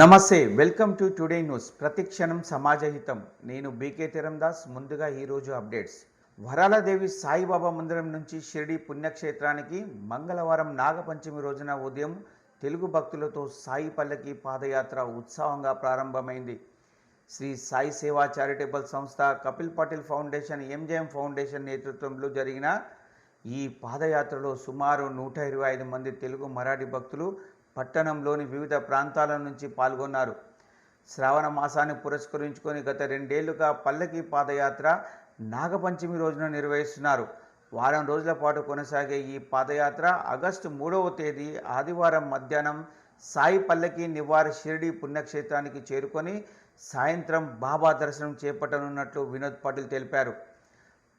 నమస్తే welcome to today news. ప్రతిక్షణం సమాజహితం. నేను బీకే తిరందాస్. ముందుగా ఈరోజు అప్డేట్స్. వరాలదేవి సాయిబాబా మందిరం నుంచి షిరిడి పుణ్యక్షేత్రానికి మంగళవారం నాగపంచమి రోజున ఉదయం తెలుగు భక్తులతో సాయి పల్లకి పాదయాత్ర ఉత్సాహంగా ప్రారంభమైంది. శ్రీ సాయి సేవా చారిటబుల్ సంస్థ Kapil Patel foundation MJM foundation నేతృత్వంలో జరిగిన ఈ పాదయాత్రలో సుమారు నూట ఇరవై ఐదు మంది తెలుగు మరాఠీ భక్తులు పట్టణంలోని వివిధ ప్రాంతాల నుంచి పాల్గొన్నారు. శ్రావణ మాసాన్ని పురస్కరించుకొని గత రెండేళ్ళుగా పల్లకి పాదయాత్ర నాగపంచమి రోజున నిర్వహిస్తున్నారు. వారం రోజుల పాటు కొనసాగే ఈ పాదయాత్ర ఆగస్టు మూడవ తేదీ ఆదివారం మధ్యాహ్నం సాయి పల్లకి నివార షిరిడి పుణ్యక్షేత్రానికి చేరుకొని సాయంత్రం బాబా దర్శనం చేపట్టనున్నట్లు వినోద్ పాటిల్ తెలిపారు.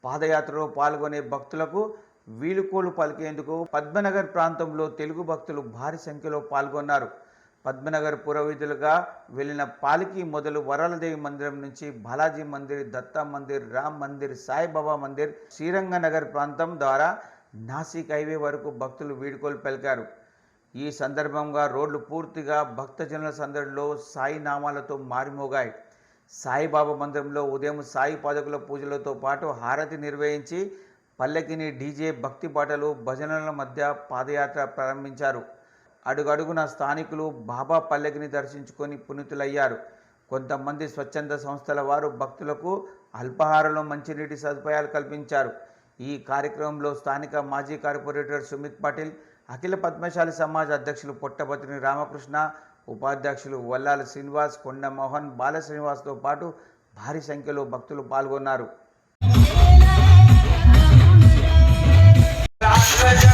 పాదయాత్రలో పాల్గొనే భక్తులకు వీలుకోలు పలికేందుకు పద్మనగర్ ప్రాంతంలో తెలుగు భక్తులు భారీ సంఖ్యలో పాల్గొన్నారు. పద్మనగర్ పురోవిధులుగా వెళ్ళిన పాలికి మొదలు వరాలదేవి మందిరం నుంచి బాలాజీ మందిర్ దత్తా మందిర్ రామ్ మందిర్ సాయిబాబా మందిర్ శ్రీరంగనగర్ ప్రాంతం ద్వారా నాసిక్ హైవే వరకు భక్తులు వీడుకోలు పలికారు. ఈ సందర్భంగా రోడ్లు పూర్తిగా భక్తజనుల సందడిలో సాయి నామాలతో మారిమోగాయి. సాయిబాబా మందిరంలో ఉదయం సాయి పాదకుల పూజలతో పాటు హారతి నిర్వహించి పల్లకిని డీజే భక్తి పాటలు భజనల మధ్య పాదయాత్ర ప్రారంభించారు. అడుగడుగున స్థానికులు బాబా పల్లకిని దర్శించుకొని పునీతులయ్యారు. కొంతమంది స్వచ్ఛంద సంస్థల వారు భక్తులకు అల్పాహారంలో మంచినీటి సదుపాయాలు కల్పించారు. ఈ కార్యక్రమంలో స్థానిక మాజీ కార్పొరేటర్ సుమిత్ పాటిల్ అఖిల పద్మశాలి సమాజ్ అధ్యక్షులు పొట్టపతిని రామకృష్ణ ఉపాధ్యక్షులు వల్లాల శ్రీనివాస్ కొండమోహన్ బాలశ్రీనివాస్తో బాల శ్రీనివాస్తో పాటు భారీ సంఖ్యలో భక్తులు పాల్గొన్నారు. Thank you.